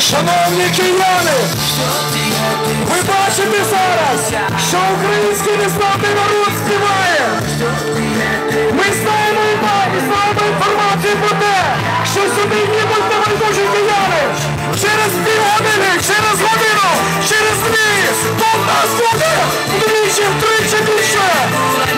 Шановні кияни, ви бачите зараз, що український незламний народ співає. Ми знаємо і знаємо інформацію про те, що сюди їдуть небайдужі кияни. Через півгодини, через годину, через дві, тут нас буде вдвічі, втричі більше.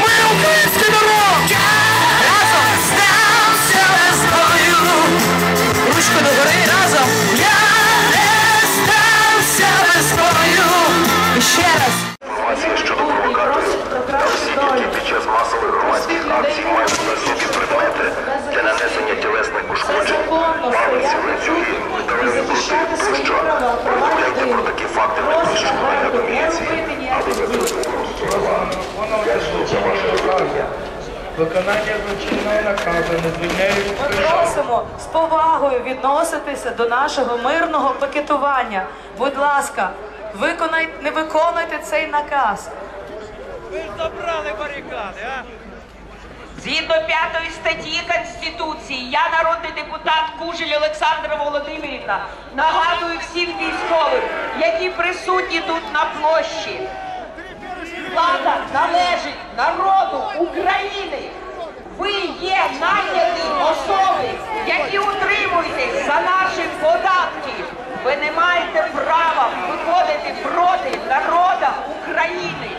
Повагою відноситися до нашого мирного пакетування. Будь ласка, виконайте, не виконуйте цей наказ. Ви забрали барікати. Згідно п'ятої статті Конституції, я народний депутат Кужель Олександра Володимирівна, нагадую всім військовим, які присутні тут на площі. Влада належить народу України. Ви є найняті особи, які утримуєтесь за наші податки. Ви не маєте права виходити проти народу України.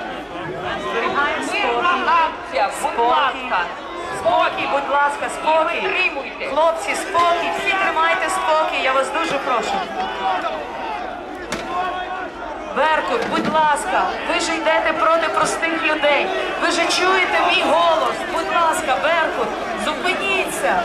Мирна акція, будь ласка. Спокій, будь ласка, спокій. Хлопці, спокій, всі тримайте спокій, я вас дуже прошу. Беркут, будь ласка, ви ж йдете проти простих людей. Ви ж чуєте мій голос. Будь ласка, Беркут, зупиніться.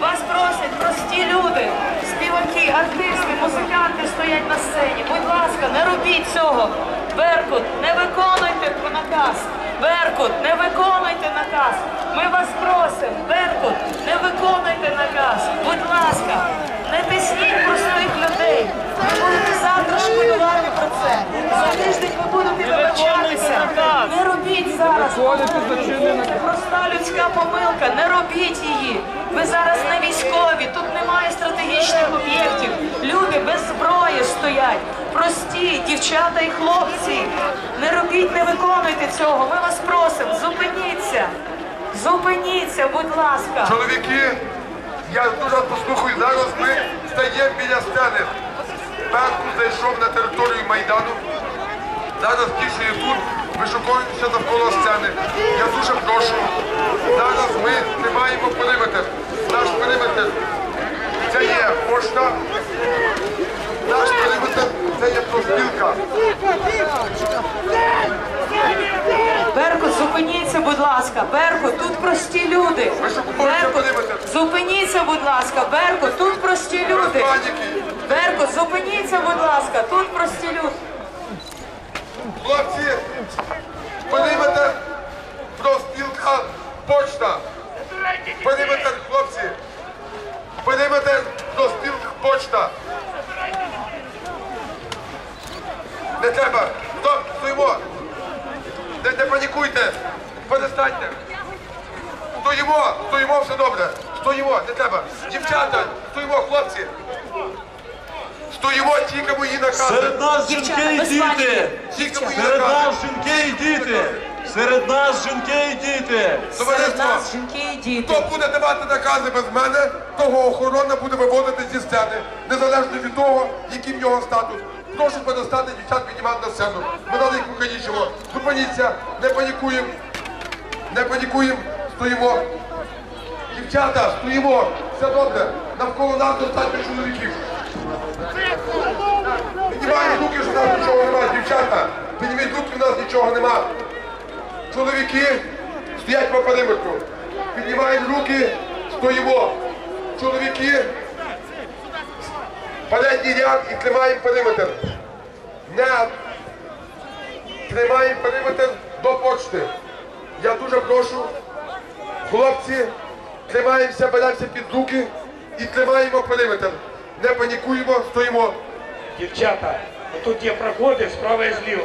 Вас просять прості люди, співаки, артисти, музиканти стоять на сцені. Будь ласка, не робіть цього. Беркут, не виконуйте наказ. Беркут, не виконуйте наказ. Ми вас просимо. Беркут, не виконуйте наказ. Будь ласка, не тисніть простих людей. Ви будете завтра шкодувати про це. За тиждень ви будете вибачатися. Не робіть зараз. Це проста людська помилка. Не робіть її. Ви зараз не військові, тут немає стратегічних об'єктів. Люди без зброї стоять. Прості дівчата і хлопці. Не робіть, не виконуйте цього. Ми вас просимо. Зупиніться. Зупиніться, будь ласка. Чоловіки, я дуже послухаю. Зараз ми стаємо біля сцени. Беркут зайшов на територію Майдану. Зараз тішує тут, вишуковуємося навколо сцени. Я дуже прошу. Зараз ми тримаємо периметр. Наш периметр це є пошта. Наш периметр це є проспілка. Беркут, зупиніться, будь ласка. Беркут, тут прості люди. Ви що, купуєте Беркут, периметр? зупиніться, будь ласка. Берко, тут прості люди. Берко, зупиніться, будь ласка. Тут прості люди. Хлопці, периметр, профспілка, почта. Периметр, хлопці. Периметр, профспілка, почта. Не треба. Стоп, стоїмо. Не, не панікуйте. Перестаньте. Стоїмо, стоїмо, все добре. Стоїмо, не треба. Дівчата, стоїмо, хлопці. Стоїмо, тільки мої накази. Серед нас Дівчата, жінки і без діти. паніки. Тільки мої Серед накази. нас жінки і діти. Серед нас жінки і діти. Серед Товариство, нас жінки і діти. Хто буде давати накази без мене, того охорона буде виводити зі сцени, незалежно від того, який в нього статус. Прошу перестати дівчат піднімати на сцену. Ми дали їх покалічимо. Зупиніться, не панікуємо. Не панікуємо, стоїмо. Дівчата, стоїмо. Все добре. Навколо нас достатньо чоловіків. Піднімаємо руки, що в нас нічого немає. Дівчата, підніміть руки, в нас нічого нема. Чоловіки стоять по периметру. Піднімаємо руки, стоїмо. Чоловіки, передній ряд і тримаємо периметр. Не тримаємо периметр до почти. Я дуже прошу, хлопці, тримаємося, беремося під руки і тримаємо периметр. Не панікуємо, стоїмо. Дівчата, тут є проходи справа і зліва.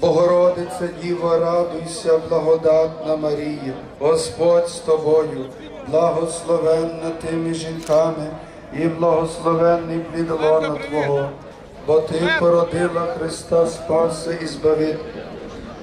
Богородице Діво, радуйся, благодатна Марія, Господь з тобою, благословенна ти між жінками, і благословенний плід лона Твого, бо Ти породила Христа Спаса і Збавителя.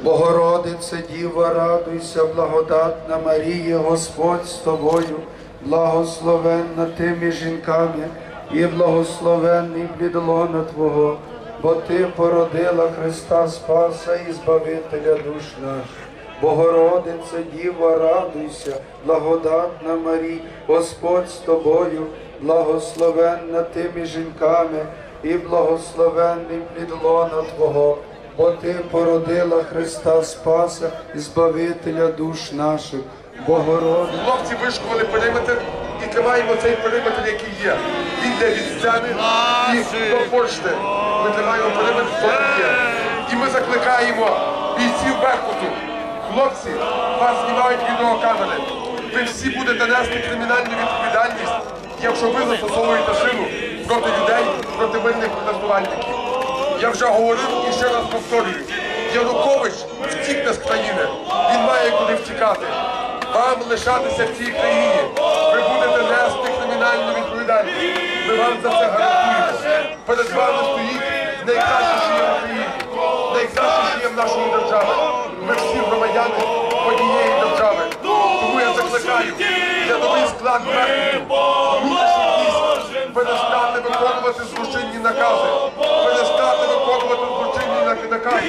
Богородице Діво, радуйся, благодатна Марія, Господь з тобою, благословенна ти між жінками, і благословенний плід лона Твого, бо Ти породила Христа Спаса і Збавителя душ наших. Богородице Діво, радуйся, благодатна Марія, Господь з тобою, благословенна ти між жінками, і благословенний плід лона Твого, бо Ти породила Христа Спаса і Збавителя душ наших. Богородице. Хлопці вишкували периметр і тримаємо цей периметр, який є. Він йде від сцени і до. Ми тримаємо який є. І ми закликаємо бійців Беркуту. Хлопці, вас знімають відеокамери. Ви всі будете нести кримінальну відповідальність, якщо ви застосовуєте силу проти людей, проти мирних протестувальників. Я вже говорив і ще раз повторюю. Янукович втікне з країни. Він має куди втікати. Вам лишатися в цій країні. Ви будете нести кримінальну відповідальність. Ми вам за це гарантуємо. Перед вами стоїть. Найкраще, що є в нашої держави. Ми всі громадяни однієї держави. Тому я закликаю для новий склад Беркуту, внутрішніх військ перестати виконувати злочинні накази. Перестати виконувати злочинні на- накази.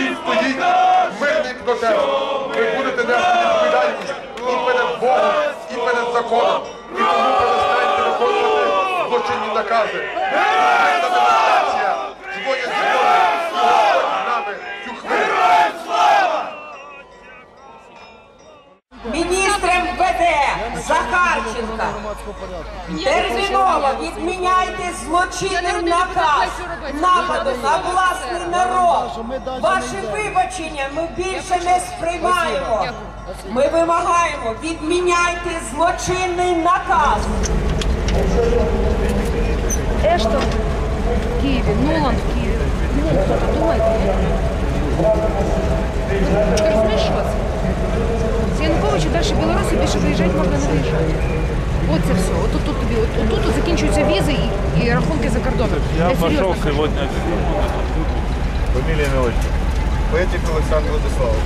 І стоїть мирний протест. Ви будете нести відповідальність і перед Богом, і перед законом. І тому накази. Мирна демонстрація. Дзвонять дзвони. І Господь з нами цю хвилю. Міністр МВД Захарченка, терміново відміняйте злочинний наказ нападу на власний народ. Ваші вибачення ми більше не сприймаємо. Ми вимагаємо, відміняйте злочинний наказ. Эштон в Киеве, Нуланд в Киеве. Ну, кто-то думает, нет? Ты. З Януковича далі Білорусі більше виїжджати можна не виїжджати. От це все. От тут тобі, от, тут закінчуються візи і, і рахунки за кордоном. Я серйозно пошел кажу. сегодня. Фамилия, имя, отчество. Петік Олександр Владиславович.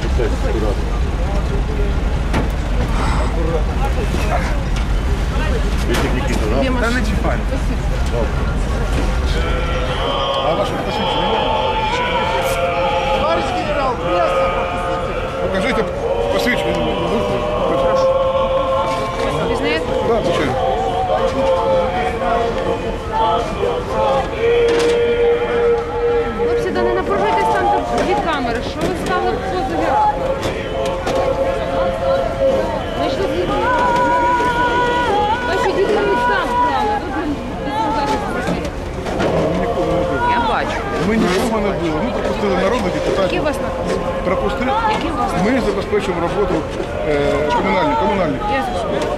Ми забезпечуємо роботу е, комунальних. комунальних. Я зрозуміла.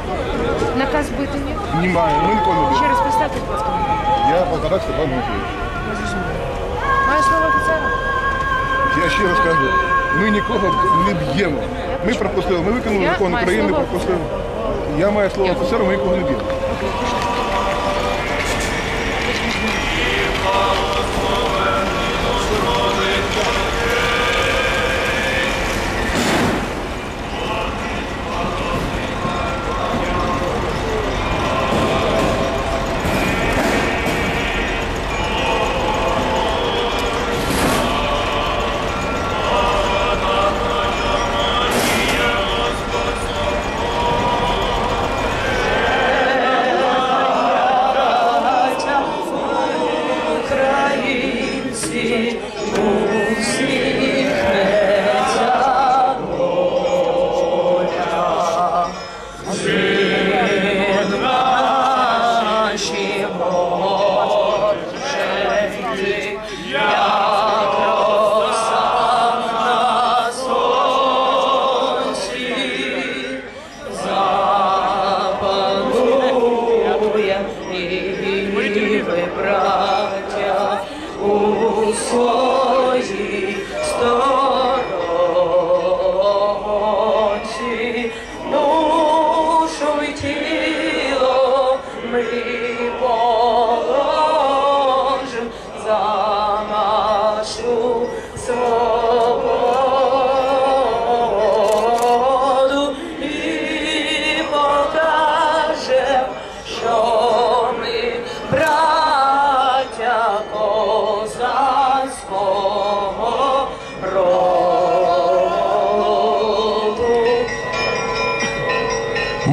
Наказ бити ні? Немає. Ми нікого не Ще били. раз поставте, будь ласка. Я Полторак Степан Дмитрович. Має слово офіцера? Я ще раз кажу, ми нікого не б'ємо. Ми пропустили, ми виконали Я закон маю України, слово пропустили. Я маю слово офіцера, ми нікого не б'ємо.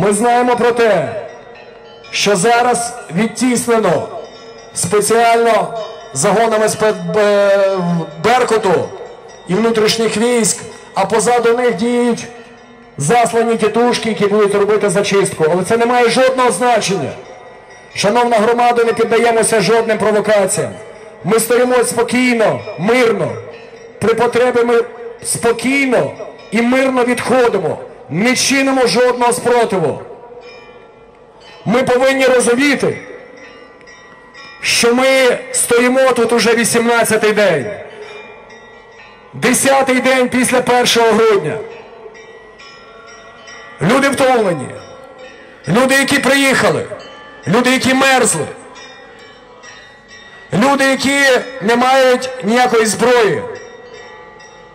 Ми знаємо про те, що зараз відтіснено спеціально загонами Беркуту і внутрішніх військ, а позаду них діють заслані тітушки, які будуть робити зачистку. Але це не має жодного значення. Шановна громада, не піддаємося жодним провокаціям. Ми стоїмо спокійно, мирно. При потребі ми спокійно і мирно відходимо. Не чинимо жодного спротиву. Ми повинні розуміти, що ми стоїмо тут уже 18-й день. 10-й день після 1 грудня. Люди втомлені. Люди, які приїхали. Люди, які мерзли. Люди, які не мають ніякої зброї.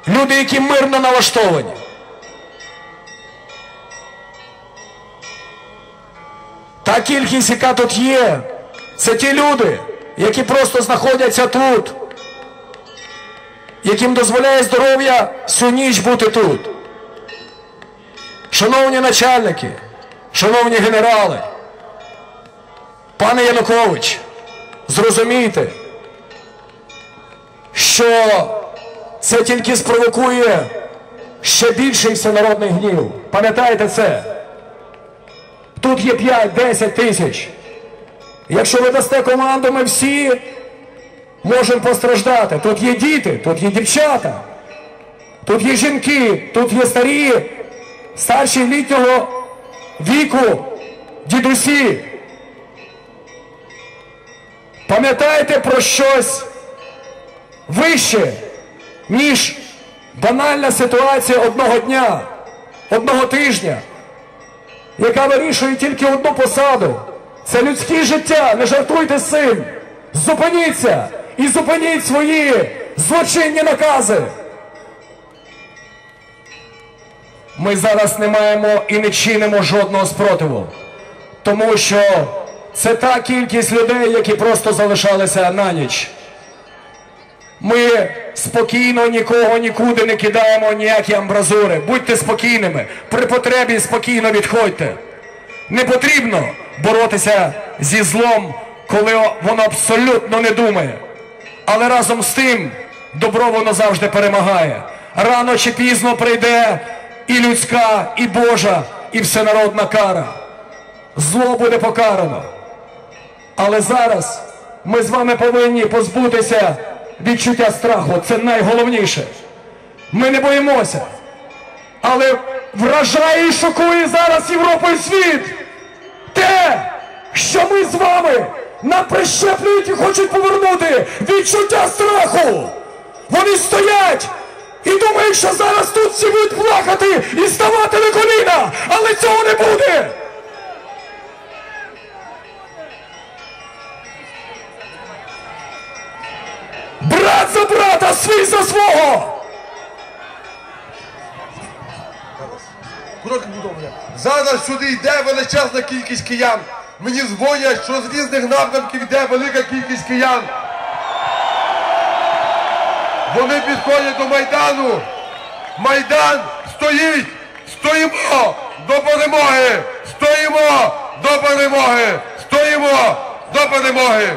Люди, які мирно налаштовані. Та кількість, яка тут є, це ті люди, які просто знаходяться тут, яким дозволяє здоров'я всю ніч бути тут. Шановні начальники, шановні генерали, пане Янукович, зрозумійте, що це тільки спровокує ще більший всенародний гнів. Пам'ятаєте це? Тут є 5-10 тисяч. Якщо ви дасте команду, ми всі можемо постраждати. Тут є діти, тут є дівчата, тут є жінки, тут є старі, старші літнього віку, дідусі. Пам'ятайте про щось вище, ніж банальна ситуація одного дня, одного тижня яка вирішує тільки одну посаду. Це людське життя. Не жартуйте з цим. Зупиніться і зупиніть свої злочинні накази. Ми зараз не маємо і не чинимо жодного спротиву, тому що це та кількість людей, які просто залишалися на ніч. Ми спокійно нікого нікуди не кидаємо ніякі амбразури. Будьте спокійними. При потребі спокійно відходьте. Не потрібно боротися зі злом, коли воно абсолютно не думає. Але разом з тим добро воно завжди перемагає. Рано чи пізно прийде і людська, і Божа, і всенародна кара. Зло буде покарано. Але зараз ми з вами повинні позбутися відчуття страху. Це найголовніше. Ми не боїмося. Але вражає і шокує зараз Європу і світ. Те, що ми з вами нам прищеплюють і хочуть повернути відчуття страху. Вони стоять і думають, що зараз тут всі будуть плакати і ставати на коліна, але цього не буде. Брат за брата, свій за свого! Зараз сюди йде величезна кількість киян. Мені дзвонять, що з різних напрямків йде велика кількість киян. Вони підходять до Майдану. Майдан стоїть! Стоїмо до перемоги! Стоїмо до перемоги! Стоїмо до перемоги!